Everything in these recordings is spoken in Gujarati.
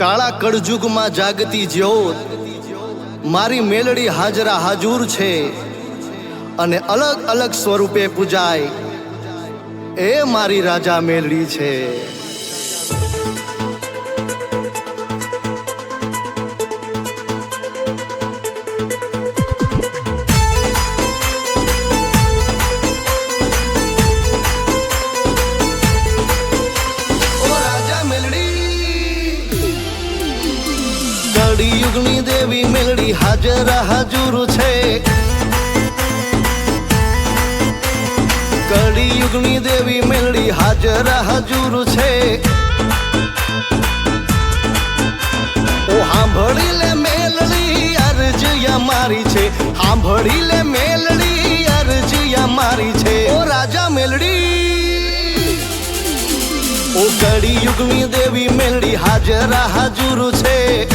કાળા કળજુગમાં જાગતી જ્યોત, મારી મેલડી હાજરા હાજુર છે. અને અલગ અલગ સ્વરૂપે પૂજાય એ મારી રાજા મેલડી છે. કળિયુગની દેવી મેલડી હાજર હાજુર છે. કળિયુગની દેવી મેલડી હાજર હાજુર છે. ઓ સાંભળી લે મેલડી, અરજયા મારી છે. સાંભળી લે મેલડી, અરજયા મારી છે. ઓ રાજા મેલડી. ઓ કળી યુગની દેવી મેલડી હાજર હાજુર છે.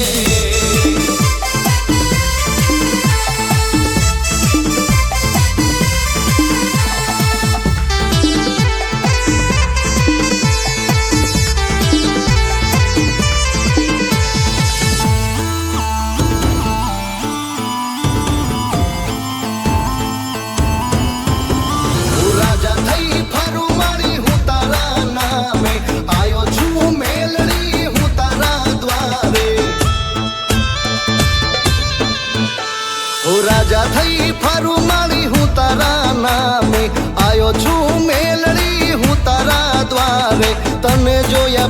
હાજુર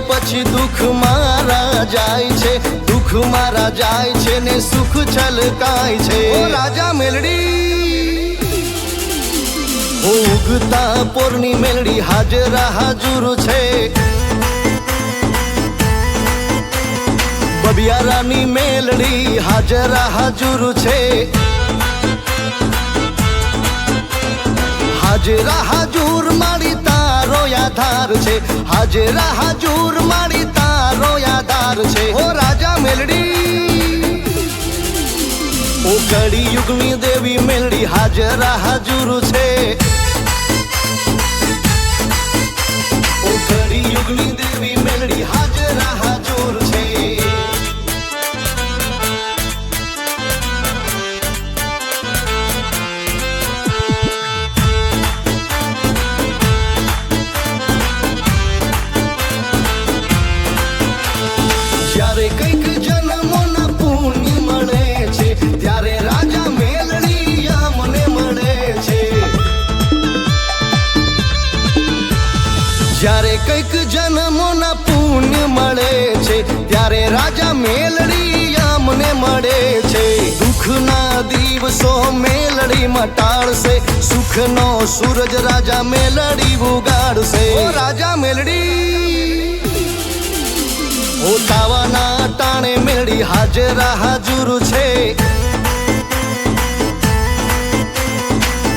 પછી દુઃખ મારા જાય છે. દુઃખ મારા જાય છે ને સુખ છલકાય છે. રાજા મેલડી. ઉગતા પોરની મેલડી હાજરા હાજુર છે. બબિયારાની મેલડી હાજરા હાજુર છે. હાજરા હાજુર મારી છે. હાજરા હાજુર મારી તારો યાધાર છે. હો રાજા મેલડી ઓ કળી યુગની દેવી મેલડી હાજરા હાજુર છે. જ્યારે કંઈક જન્મોના પુણ્ય મળે છે, ત્યારે રાજા મેલડી મને મળે છે. દુઃખના દિવસો મેલડી મટાડશે, સુખનો સૂરજ રાજા મેલડી ઉગાડશે. રાજા મેલડી, ઓ ટાણે મેળી હાજરા હાજુર છે.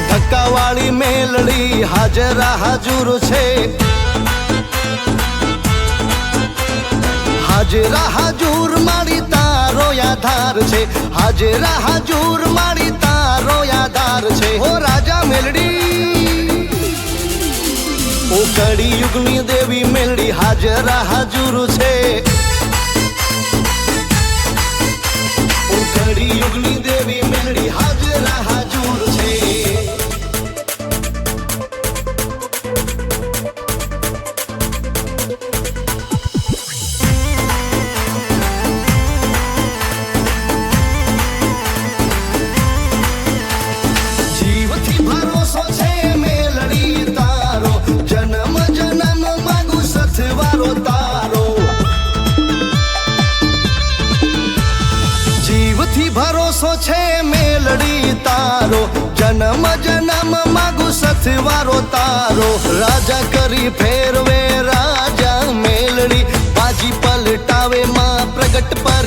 ધક્કાવાળી મેલડી હાજરા હાજુર છે. હાજરા હાજુર મારી તારો યાધાર છે. હાજરા હાજુર મારી તારો યાધાર છે. હો રાજા મેલડી, ઓ કડી યુગની દેવી મેલડી હાજરા હાજુર છે. ઓ કડી યુગની દેવી ભરોસો છે મેલડી તારો. જન્મ જન્મ માગુ સથવારો તારો. રાજા કરી ફેરો